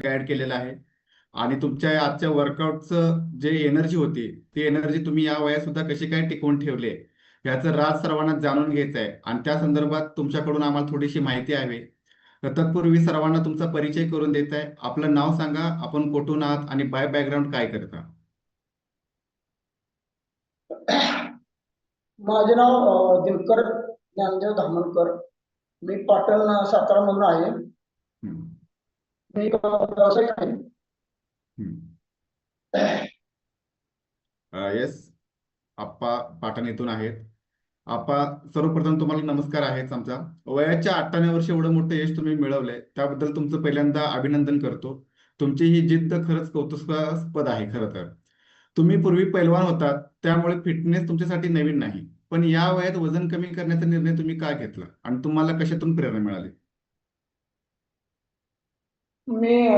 Add केलेलं आहे. आणि तुमच्या आजच्या वर्कआउटचं जे एनर्जी होती ती एनर्जी तुम्ही या वयात सुद्धा कशी काय टिकवून ठेवली आहे? याचं राज सर्वांना जाणून घ्यायचं आहे. आणि त्या संदर्भात तुमच्याकडून आम्हाला थोडीशी माहिती हवी. तत्पूर्वी सर्वांना तुमचा परिचय करून देत आहे. आपलं नाव सांगा. आपण कुठून आहात आणि बाय बॅकग्राऊंड काय करता? माझे नाव दिनकर ज्ञानदेव धामणकर. मी पाटण सातारा म्हणून आहे. येस आप्पा पाटण येथून आहेत. आप्पा सर्वप्रथम तुम्हाला नमस्कार आहेच आमचा. वयाच्या अठ्ठावन्न वर्ष एवढं मोठं यश तुम्ही मिळवलंय. त्याबद्दल तुमचं पहिल्यांदा अभिनंदन करतो. तुमची ही जिद्द खरंच कौतुकास्पद आहे खरं तर. तुम्ही पूर्वी पैलवान होता त्यामुळे फिटनेस तुमच्यासाठी नवीन नाही. पण या वयात वजन कमी करण्याचा निर्णय तुम्ही का घेतला? आणि तुम्हाला कशातून प्रेरणा मिळाली? मी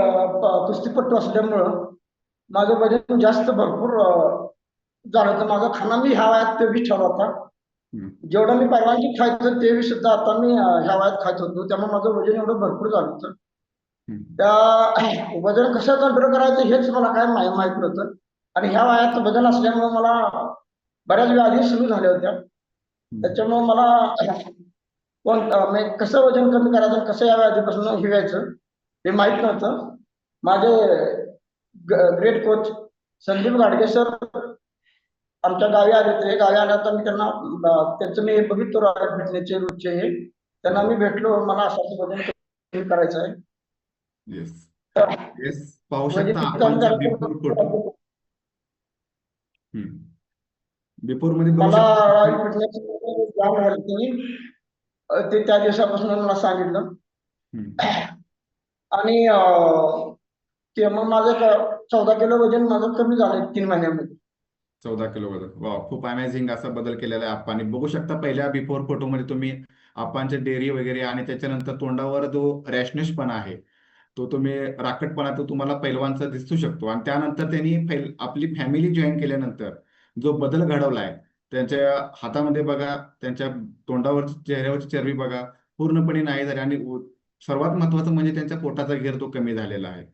कुस्तीपट्टू असल्यामुळं माझं वजन जास्त भरपूर झालं होतं. माझा खाना मी ह्या वयात तेवीस ठेवला होता. जेवढं मी परवानगी खायचो तेवीस सुद्धा आता मी ह्या वयात खात होतो. त्यामुळे माझं वजन एवढं भरपूर झालं होतं. त्या वजन कसं कंट्रोल करायचं हेच मला काय माहि- माहीत नव्हतं. आणि ह्या वयात वजन असल्यामुळे मला बऱ्याच व्याधी सुरू झाल्या होत्या. त्याच्यामुळे मला कोण कसं वजन कमी करायचं कसं या व्याधीपासून हे व्हायचं हे माहीत नव्हतं. माझे great coach Sandeep Gadge sir आमच्या गावी आले होते. गावी आल्यानंतर मी त्यांना त्यांचं मी बघितलं रॉयल फिटनेसचे रोजचे हे. त्यांना मी भेटलो. मला असं कमी करायचं आहे. बिफोरमध्ये बघू मला रॉयल फिटनेस ते त्या दिवसापासून मला सांगितलं. आणि ते मग माझं चौदा किलो वजन माझं कमी झालं तीन महिन्यामध्ये. चौदा किलो वजन. वा खूप अमेझिंग असा बदल केलेला आहे आपण बघू शकता पहिल्या बिफोर फोटोमध्ये तुम्ही आप्पांचे डेअरी वगैरे आणि त्याच्यानंतर तोंडावर जो रॅशनेसपणा आहे तो तुम्ही राकटपणा तो तुम्हाला पैलवानचा दिसू शकतो. आणि त्यानंतर त्यांनी आपली फॅमिली जॉईन केल्यानंतर जो बदल घडवलाय त्यांच्या हातामध्ये बघा त्यांच्या तोंडावरची चेहऱ्यावरची चरबी बघा पूर्णपणे नाही झाली आणि सर्वात महत्वाचं म्हणजे त्यांच्या पोटाचा घेर तो कमी झालेला आहे.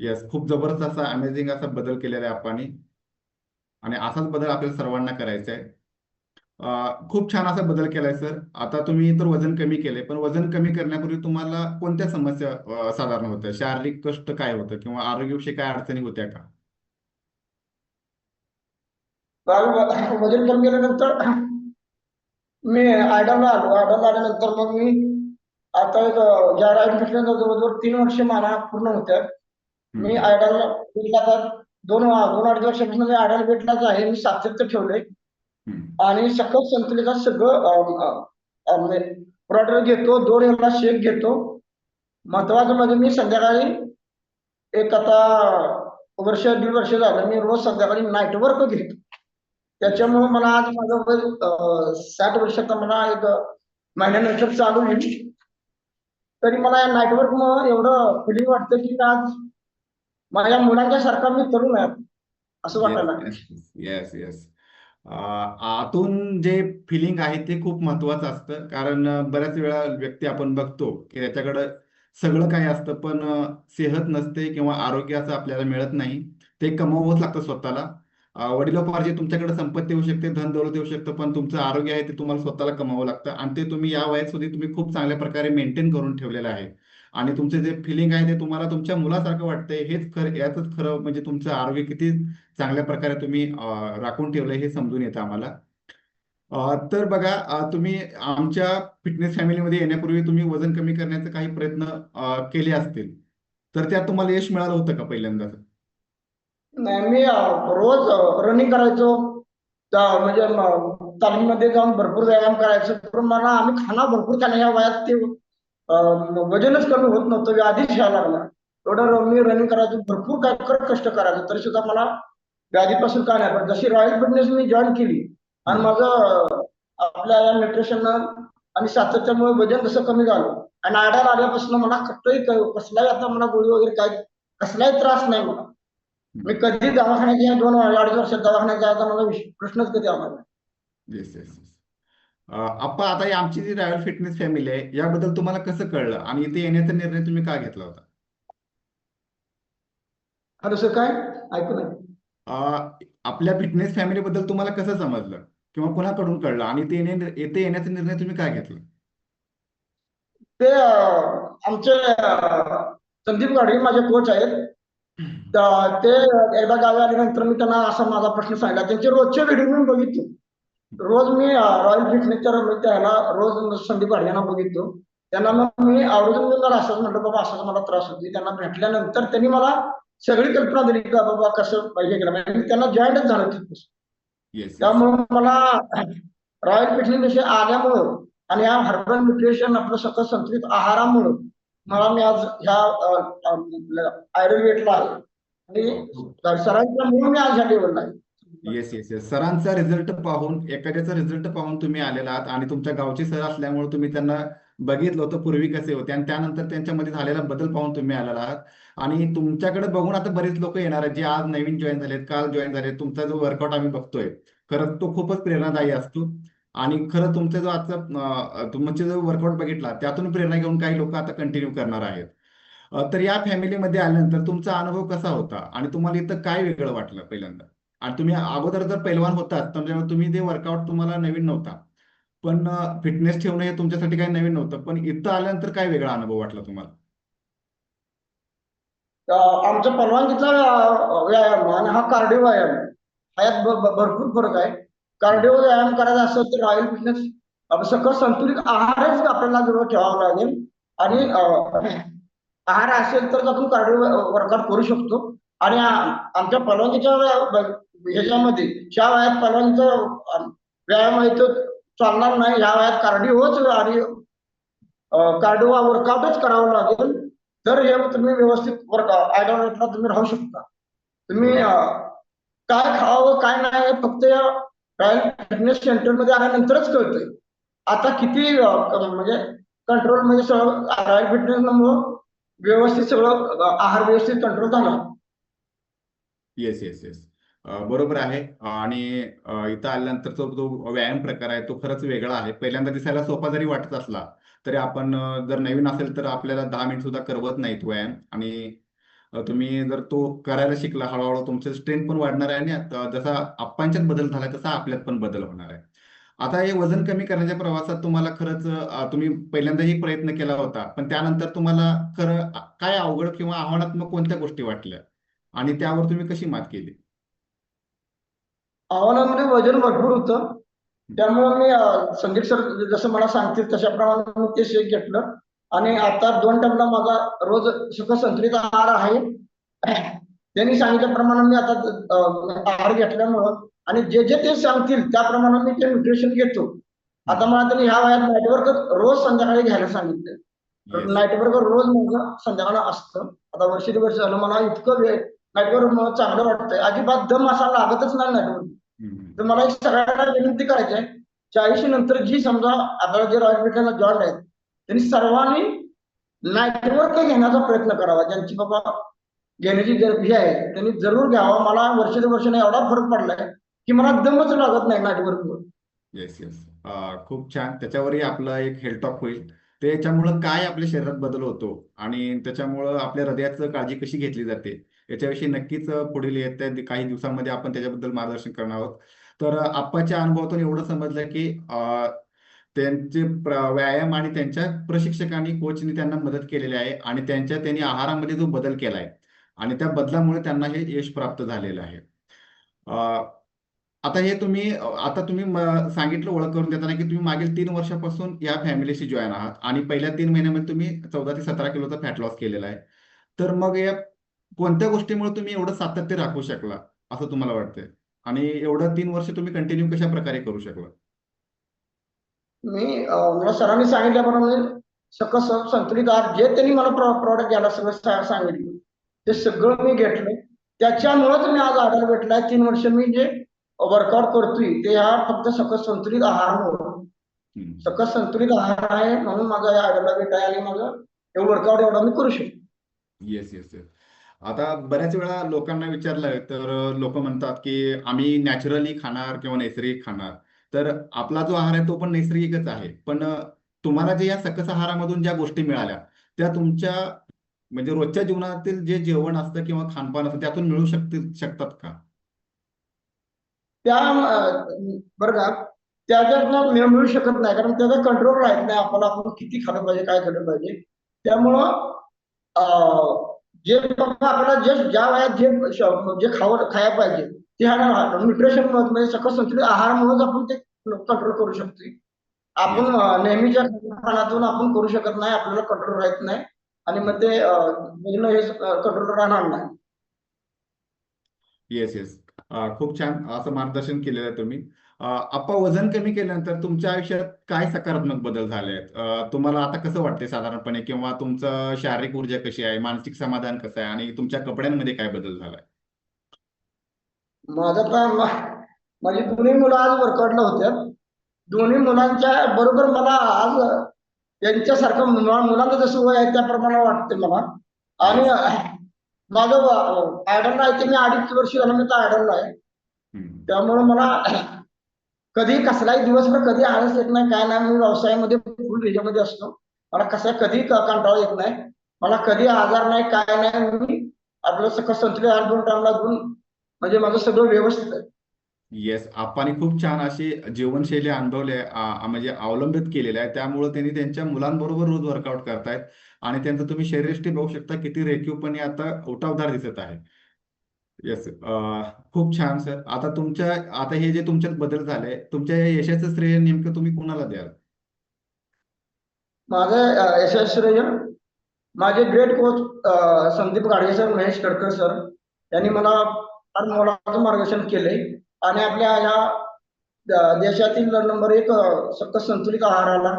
येस खूप जबरदस्त असा अमेझिंग असा बदल केलेला आहे आपण आणि असाच बदल आपल्याला सर्वांना करायचा आहे. खूप छान असा बदल केलाय सर. आता तुम्ही तर वजन कमी केले पण वजन कमी करण्यापूर्वी तुम्हाला कोणत्या समस्या साधारण होत्या? शारीरिक कष्ट काय होतं किंवा आरोग्याविषयी काय अडचणी होत्या का? वजन कमी केल्यानंतर मी आयडॉलला आलो. आयडॉलला आल्यानंतर मग मी आता एक ज्या फिटनेस जवळजवळ तीन वर्ष मला पूर्ण होत्या. मी हम्म. आयडॉल वेटला आता दोन दोन अडीच वर्षापासून मी आयडॉल वेटलाच आहे. मी सातत्य ठेवलंय. आणि सकल संतुलित सगळं प्रॉडक्ट घेतो दोन वेळेला शेक घेतो. महत्वाचं म्हणजे मी संध्याकाळी एक आता वर्ष दीड वर्ष झालं मी रोज संध्याकाळी नाईट वर्क घेतो. त्याच्यामुळे मला आज माझं साठ वर्षाचा मला एक महिन्यानंतर चालू होईल. तरी मला या नाईट वर्क मुळे एवढं फिलिंग वाटतं की आज माझ्या मुलांच्या सारखा मी तरुण आहे. असं वाटायला. येस येस आतून जे फिलिंग आहे ते खूप महत्वाचं असतं. कारण बऱ्याच वेळा व्यक्ती आपण बघतो की त्याच्याकडं सगळं काही असतं पण सेहत नसते किंवा आरोग्याचं आपल्याला मिळत नाही. ते कमवावंच लागतं स्वतःला. वडिलोपार्जित तुमच्याकडे संपत्ती येऊ शकते धन दौलत येऊ शकतं पण तुमचं आरोग्य आहे ते तुम्हाला स्वतःला कमावं लागतं. आणि ते तुम्ही या वयात सुद्धा तुम्ही खूप चांगल्या प्रकारे मेंटेन करून ठेवलेलं आहे. आणि तुमचे जे फिलिंग आहे ते तुम्हाला तुमच्या मुलासारखं वाटतंय हेच खरं यातच खरं म्हणजे तुमचं आरोग्य किती चांगल्या प्रकारे तुम्ही राखून ठेवलंय हे समजून येतं आम्हाला. तर बघा तुम्ही आमच्या फिटनेस फॅमिलीमध्ये येण्यापूर्वी तुम्ही वजन कमी करण्याचे काही प्रयत्न केले असतील. तर त्यात तुम्हाला यश मिळालं होतं का पहिल्यांदा नाही मी रोज रनिंग करायचो. म्हणजे म- तालीममध्ये जाऊन भरपूर व्यायाम करायचो. पण मला आम्ही खाना भरपूर खाणं या वयात ते वजनच कमी होत नव्हतं. व्याधीच यायला लागला. एवढं मी रनिंग करायचो. भरपूर काय खरं कष्ट करायचो. तरी सुद्धा मला व्याधीपासून काय नाही. पण जशी रॉयल फिटनेस मी जॉईन केली आणि माझं आपल्या या न्यूट्रिशन आणि सातत्यामुळे वजन जसं कमी झालं आणि आड्याला आल्यापासून मला कसलाही कसलाही आता मला गोळी वगैरे काय कसलाही त्रास नाही मला. मी कधी दवाखान्यात या दोन अडीच वर्षात दवाखान्यात जायचा विष- प्रश्नच कधी आला येस येस आप्पा आता ही आमची जी रॉयल फिटनेस फॅमिली आहे याबद्दल तुम्हाला कसं कळलं? आणि इथे येण्याचा निर्णय तुम्ही का घेतला होता? हॅलो सर काय? ऐकू नाही आपल्या फिटनेस फॅमिली बद्दल तुम्हाला कसं समजलं? किंवा कोणाकडून कळलं? आणि ते येथे येण्याचा निर्णय तुम्ही काय घेतला? ते आमचे संदीप गाडगे माझे कोच आहेत. ते एकदा गावी आल्यानंतर मी त्यांना असा माझा प्रश्न सांगितला. त्यांचे रोजचे व्हिडिओ मी बघितले. रोज मी रॉयल फिटनेसच्या त्याला रोज संदीप गाडगेंना बघितलो. त्यांना मग मी आवर्जून मी मला असंच म्हटलं बाबा असाच मला त्रास होती त्यांना भेटल्यानंतर त्यांनी मला सगळी कल्पना दिली का बाबा कसं पाहिजे केलं? पाहिजे मी त्यांना जॉईंटच झालं येस त्यामुळे मला रॉयल फिटनेस आल्यामुळं आणि या हर्बल न्यूट्रिशन आपलं सतत संतुलित आहारामुळं मला मी आज ह्या आयुर्वेदला म्हणून मी आज ह्या लेवलला आहे येस येस येस सरांचा रिझल्ट पाहून एखाद्याचा रिझल्ट पाहून तुम्ही आलेला आहात आणि तुमच्या गावचे सर असल्यामुळे तुम्ही त्यांना बघितलं होतं पूर्वी कसे होते आणि त्यानंतर त्यांच्यामध्ये झालेला बदल पाहून तुम्ही आलेला आहात. आणि तुमच्याकडे बघून आता बरेच लोक येणार आहेत जे आज नवीन जॉईन झालेत काल जॉईन झालेत. तुमचा जो वर्कआउट आम्ही बघतोय खरंच तो खूपच प्रेरणादायी असतो. आणि खरं तुमचा जो आजचा तुमचे जो वर्कआउट बघितला त्यातून प्रेरणा घेऊन काही लोक आता कंटिन्यू करणार आहेत. तर या फॅमिलीमध्ये आल्यानंतर तुमचा अनुभव कसा होता? आणि तुम्हाला इथं काय वेगळं वाटलं पहिल्यांदा? आणि तुम्ही अगोदर जर पैलवान होतात तर तुम्ही ते वर्कआउट तुम्हाला नवीन नव्हता. पण फिटनेस ठेवणं हे तुमच्यासाठी काही नवीन नव्हतं. पण इथं आल्यानंतर काय वेगळा अनुभव वाटला तुम्हाला? आमच्या आमचा व्यायाम आणि हा कार्डिओ व्यायाम. ह्यात भरपूर फरक आहे. कार्डिओ व्यायाम करायचा असेल तर रॉयल फिटनेस सकस संतुलित आहारच आपल्याला जरूर ठेवावा लागेल. आणि आहार असेल तर आपण कार्डिओ वर्कआउट करू शकतो. आणि आमच्या पलवानीच्या ह्याच्यामध्ये ज्या वयात पलवानीचा व्यायाम आहे तो चालणार नाही या वयात कार्डिओच आणि कार्डिओ वर्कआउटच करावं लागेल. तर हे तुम्ही व्यवस्थित वर्क आयडॉलेटला तुम्ही राहू शकता. तुम्ही काय खावं काय नाही फक्त या रॉयल फिटनेस सेंटरमध्ये आल्यानंतरच कळतंय. आता किती म्हणजे कंट्रोल म्हणजे सगळं रॉयल फिटनेस व्यवस्थित सगळं आहार व्यवस्थित कंट्रोल झाला. येस येस येस बरोबर आहे. आणि इथं आल्यानंतर तो जो व्यायाम प्रकार आहे तो खरंच वेगळा आहे. पहिल्यांदा दिसायला सोपा जरी वाटत असला तरी आपण जर नवीन असेल तर आपल्याला दहा मिनिट सुद्धा करवत नाही तो व्यायाम. आणि तुम्ही जर तो करायला शिकला हळूहळू तुमचं स्ट्रेंथ पण वाढणार आहे आणि जसा आप्पांच्यात बदल झाला तसा आपल्यात पण बदल होणार आहे. आता हे वजन कमी करण्याच्या प्रवासात तुम्हाला खरंच तुम्ही पहिल्यांदाही प्रयत्न केला होता पण त्यानंतर तुम्हाला खरं काय अवघड किंवा आव्हानात्मक कोणत्या गोष्टी वाटल्या? आणि त्यावर तुम्ही कशी मात केली? आव्हानामध्ये वजन भरपूर होतं. त्यामुळे मी संदीप सर जसं मला सांगतील तशाप्रमाणे मी ते शेक घेतलं. आणि आता दोन टाइमला माझा रोज सुख संतुलित आहार आहे. त्यांनी सांगितल्याप्रमाणे मी आता आहार घेतल्यामुळं आणि जे जे ते सांगतील त्याप्रमाणे मी ते न्यूट्रिशन घेतो. आता मला त्यांनी ह्या वयात नाईटवर्क रोज संध्याकाळी घ्यायला सांगितलं. नाईटवर्क रोज माझं संध्याकाळी असतं. आता वर्ष वर्ष झालं मला इतकं वेळ नाईटवर्क मला चांगलं वाटतंय. अजिबात दम असा लागतच नाही नाईटवर्क. तर मला एक सगळ्यांना विनंती करायची आहे चाळीशी नंतर जी समजा आपल्याला जे रॉयल जॉईन आहेत त्यांनी सर्वांनी नेटवर्क घेण्याचा प्रयत्न करावा. ज्यांची बाबा घेण्याची हे आहे त्यांनी जरूर घ्यावा. मला वर्ष ते वर्षाने एवढा फरक पडलाय. की मला दमच लागत नाही नेटवर्कवर येस येस खूप छान. त्याच्यावरही आपलं एक हेल्टॉक होईल. त्याच्यामुळं काय आपल्या शरीरात बदल होतो? आणि त्याच्यामुळं आपल्या हृदयाचं काळजी कशी घेतली जाते? याच्याविषयी नक्कीच पुढील येत्या काही दिवसांमध्ये आपण त्याच्याबद्दल मार्गदर्शन करणार आहोत. तर आप्पाच्या अनुभवातून एवढं समजलं की त्यांचे व्यायाम आणि त्यांच्या प्रशिक्षकांनी कोचनी त्यांना मदत केलेली आहे आणि त्यांच्या त्यांनी आहारामध्ये जो बदल केलाय आणि त्या बदलामुळे त्यांना हे यश प्राप्त झालेलं आहे. आता हे तुम्ही आता तुम्ही सांगितलं ओळख करून देताना की तुम्ही मागील तीन वर्षापासून या फॅमिलीशी जॉईन आहात. आणि पहिल्या तीन महिन्यामध्ये तुम्ही चौदा ते सतरा किलोचा फॅट लॉस केलेला आहे. तर मग या कोणत्या गोष्टीमुळे तुम्ही एवढं सातत्य राखू शकला असं तुम्हाला वाटतंय? आणि एवढं तीन वर्ष तुम्ही कंटिन्यू कशा प्रकारे करू शकला? मी मला सरांनी सांगितल्याप्रमाणे सकस संतुलित आहार जे त्यांनी मला प्रॉडक्ट घ्यायला सगळं सांगितलं ते सगळं मी घेतलं. त्याच्यामुळेच मी आज आढळ भेटलाय. तीन वर्ष मी जे वर्कआउट करतोय. ते हा फक्त सकस संतुलित हम्म. सकस संतुलित आहार आहे म्हणून माझा या आढळला भेट आहे आणि माझं. हे वर्कआउट एवढा मी करू शकतो. येस येस येस आता बऱ्याच वेळा लोकांना विचारलं तर लोक म्हणतात की आम्ही नॅचरली खाणार किंवा नैसर्गिक खाणार. तर आपला जो आहार आहे तो पण नैसर्गिकच आहे. पण तुम्हाला जे या सकस आहारामधून ज्या गोष्टी मिळाल्या त्या तुमच्या म्हणजे रोजच्या जीवनातील जे जेवण असतं किंवा खानपान असतं त्यातून मिळू शकते शकतात का? त्या वर्गात बरं का त्याच्यातनं मिळू शकत नाही कारण त्याचा कंट्रोल राहत नाही आपल्याला आपण किती खाल्लं पाहिजे काय खाल्लं पाहिजे. त्यामुळं जे आपल्याला जे ज्या वयात जे जे खावं खायला पाहिजे ते न्यूट्रिशन म्हणजे सकस संतुलित म्हणून आपण ते कंट्रोल करू शकतो आपण नेहमीच्या खाण्यातून आपण करू शकत नाही आपल्याला कंट्रोल राहत नाही आणि मग ते कंट्रोल राहणार नाही. येस येस खूप छान असं मार्गदर्शन केलेलं आहे तुम्ही. आप्पा वजन कमी केल्यानंतर तुमच्या आयुष्यात काय सकारात्मक बदल झाले आहेत? तुम्हाला आता कसं वाटते साधारणपणे? किंवा तुमचं शारीरिक ऊर्जा कशी आहे? मानसिक समाधान कसं आहे? आणि तुमच्या कपड्यांमध्ये काय बदल झालाय? माझं तर माझी म्हणजे दोन्ही मुलं आज वर्कआउटला होत्या दोन्ही मुलांच्या बरोबर मला आज त्यांच्यासारखं मुला- मुलांचं जसं वय आहे त्याप्रमाणे वाटते मला. आणि माझं आयडल आहे ते मी अडीच वर्ष झालं मी तर आयडल आहे. त्यामुळे मला कधी कसलाही दिवसभर कधी आळस येत नाही काय नाही मी व्यवसायामध्ये फुल ह्याच्यामध्ये असतो. मला कसा कधी कंटाळा येत नाही. मला कधी आजार नाही काय नाही मी आपलं सकाळ संतुलित आहार दोन टाइमला घेऊन म्हणजे माझं सगळं व्यवस्थित आहे. येस आप्पांनी खूप छान अशी जीवनशैली अनुभवली आहे आ- म्हणजे अवलंबित केलेली आहे. त्यामुळे त्यांनी त्यांच्या मुलांबरोबर रोज वर्कआउट करतायत आणि त्यांचं तुम्ही शरीरयष्टी बघू शकता किती रेखीवपणे आता उठावदार दिसत आहे. येस खूप छान सर आता तुमच्या आता हे जे तुमच्यात बदल झाले तुमच्या या यशाचं श्रेय नेमकं तुम्ही कोणाला द्याल? माझं अं, श्रेय माझे great coach Sandeep Gadge sir Mahesh Kadkar sir यांनी मला फार मोलाचं मार्गदर्शन केले आणि आपल्या ह्या देशातील नंबर एक अं, सकस संतुलित आहार आला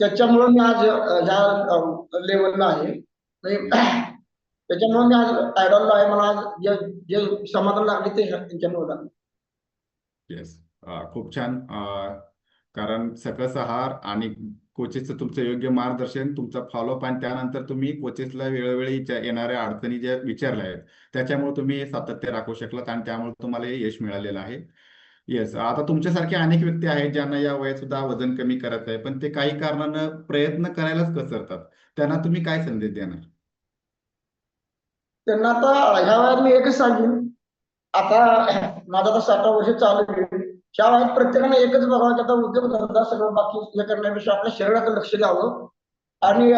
त्याच्यामुळे मी आज ह्या लेवलला आहे. म्हणजे, त्याच्यामुळे मी आज आयडॉलला आहे. मला आज जे जे समाधान लागले ते त्यांच्यामुळे लागले येस खूप छान. कारण सकस आहार आणि कोचेसचं तुमचं योग्य मार्गदर्शन तुमचा फॉलोअप आणि त्यानंतर तुम्ही कोचेसला वेळोवेळी येणाऱ्या अडचणी ज्या विचारल्या आहेत त्याच्यामुळे तुम्ही सातत्य राखू शकलात आणि त्यामुळे तुम्हाला हे यश मिळालेलं आहे. येस आता तुमच्यासारखे अनेक व्यक्ती आहेत ज्यांना या वयात सुद्धा वजन कमी करायचं आहे पण ते काही कारणानं प्रयत्न करायलाच कसरतात त्यांना तुम्ही काय संदेश देणार? त्यांना आता ह्या वयात मी एकच सांगेन. आता माझा आता साठा वर्ष चालू आहे. शाळा प्रत्येकाने एकच बघावं की आता उद्योगधंदा सगळं बाकी हे करण्यापेक्षा आपल्या शरीराकडे लक्ष द्यावं आणि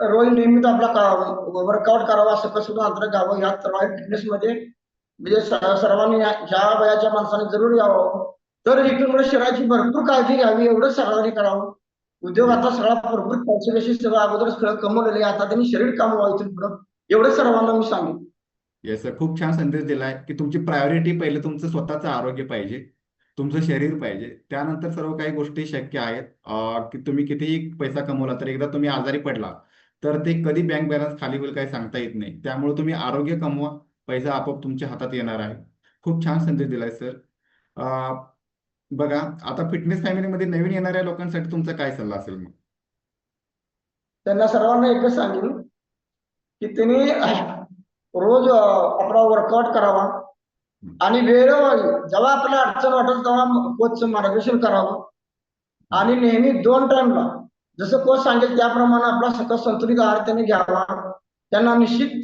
रोज नियमित आपला वर्कआउट करावा सकस अंतर घ्यावं या सर्व फिटनेस मध्ये म्हणजे सर्वांनी ज्या वयाच्या माणसाने जरूर यावं तर इथून शरीराची भरपूर काळजी घ्यावी एवढंच सर्वांनी करावं उद्योग आता सगळा भरपूर पैसे सगळं अगोदर सगळं कमवलेलं आहे. आता त्यांनी शरीर कामवावं इथून पुढं एवढं सर्वांना मी सांगेन येस खूप छान संदेश दिलाय की तुमची प्रायोरिटी पहिले तुमचं स्वतःचं आरोग्य पाहिजे तुमचं शरीर पाहिजे. त्यानंतर सर्व काही गोष्टी शक्य आहेत. की तुम्ही कितीही पैसा कमवला तर एकदा तुम्ही आजारी पडला तर ते कधी बँक बॅलन्स खाली होईल काही सांगता येत नाही. त्यामुळे तुम्ही आरोग्य कमवा पैसा आपोआप तुमच्या हातात येणार आहे. खूप छान संदेश दिलाय सर. बघा आता फिटनेस फॅमिलीमध्ये नवीन येणाऱ्या लोकांसाठी तुमचा काय सल्ला असेल मग? त्यांना सर्वांना एकच सांगेन की त्यांनी रोज आपला वर्कआउट करावा. आणि वेळेवर जेव्हा आपल्याला अडचण वाटेल तेव्हा कोचचं मार्गदर्शन करावं. आणि नेहमी दोन टाइमला जसं कोच सांगेल त्याप्रमाणे आपला सकस संतुलित आहार त्यांनी घ्यावा. त्यांना निश्चित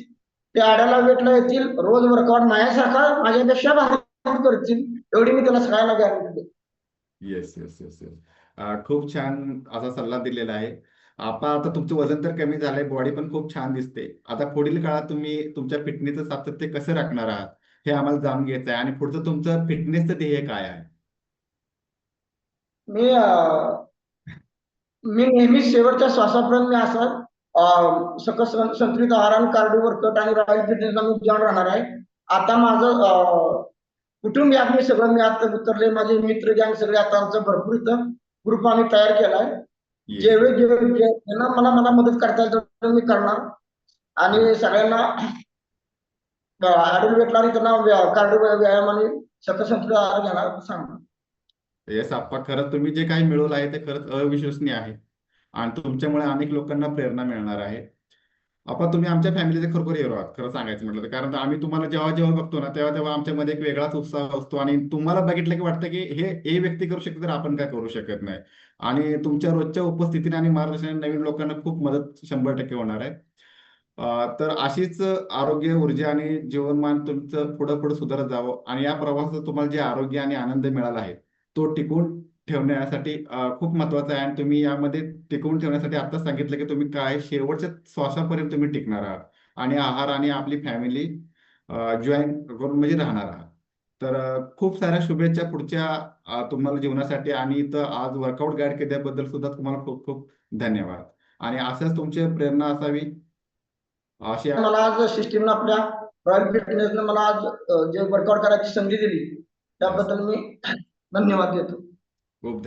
ते आड्याला वेटला येतील. रोज वर्कआउट माझ्यासारखा माझ्यापेक्षा भारी करतील एवढी मी त्याला सगळ्यांना guarantee yes yes yes yes खूप छान असा सल्ला दिलेला आहे. आता आता तुमचं वजन तर कमी झालंय बॉडी पण खूप छान दिसते. आता पुढील काळात तुम्ही तुमच्या फिटनेसचं सातत्य कसं राखणार आहात हे आम्हाला जाणून घ्यायचं आहे आणि पुढचं तुमचं फिटनेसचं ध्येय काय आहे? मी मी नेहमी शेवटच्या श्वासापर्यंत मी असं सकस संतुलित आहार आणि कार्डिओ वर्कआउट आणि रॉयल फिटनेसला मी जॉईन राहणार आहे. आता माझं अं, कुटुंब मी सगळं मी आता उतरले. माझे मित्र गँग सगळे आता आमचं भरपूर इथं ग्रुप आम्ही तयार केलाय. जेवढे जेवढे जे- ज्यांना मला मला मदत करता येईल तेवढं मी करणार. आणि सगळ्यांना आडून भेटला आणि त्यांना कार्डिओ व्यायाम आणि सकस संतुलित आहार घेणार सांगणार. येस आप्पा खरंच तुम्ही जे काही मिळवलं आहे ते खरंच अविश्वसनीय आहे. आणि तुमच्यामुळे अनेक लोकांना प्रेरणा मिळणार आहे. आपण तुम्ही आमच्या फॅमिलीचे खरोखर हिरो आहात खरं सांगायचं म्हटलं तर. कारण आम्ही तुम्हाला जेव्हा जेव्हा बघतो ना तेव्हा तेव्हा आमच्यामध्ये एक वेगळाच उत्साह असतो आणि तुम्हाला बघितलं की वाटतं की हे हे व्यक्ती करू शकते तर आपण काय करू शकत नाही. आणि तुमच्या रोजच्या उपस्थितीने आणि मार्गदर्शनाने नवीन लोकांना खूप मदत शंभर टक्के होणार आहे. तर अशीच आरोग्य ऊर्जा आणि जीवनमान तुमचं पुढं पुढं सुधारत जावं आणि या प्रवासात तुम्हाला जे आरोग्य आणि आनंद मिळाला आहे तो टिकून ठेवण्यासाठी खूप महत्वाचं आहे. आणि तुम्ही यामध्ये टिकवून ठेवण्यासाठी आता सांगितलं की तुम्ही काय शेवटच्या श्वासापर्यंत तुम्ही टिकणार आहात. आणि आहार आणि आपली फॅमिली जॉईन करून म्हणजे राहणार आहात. तर खूप साऱ्या शुभेच्छा पुढच्या तुम्हाला जीवनासाठी. आणि इथं आज वर्कआउट गाईड केल्याबद्दल सुद्धा तुम्हाला खूप खूप धन्यवाद. आणि असंच तुमची प्रेरणा असावी अशी मला आज सिस्टीमनं आपल्या रॉयल फिटनेसनं मला आज जे वर्कआउट करायची संधी दिली त्याबद्दल मी धन्यवाद देतो. खूप धन्यवाद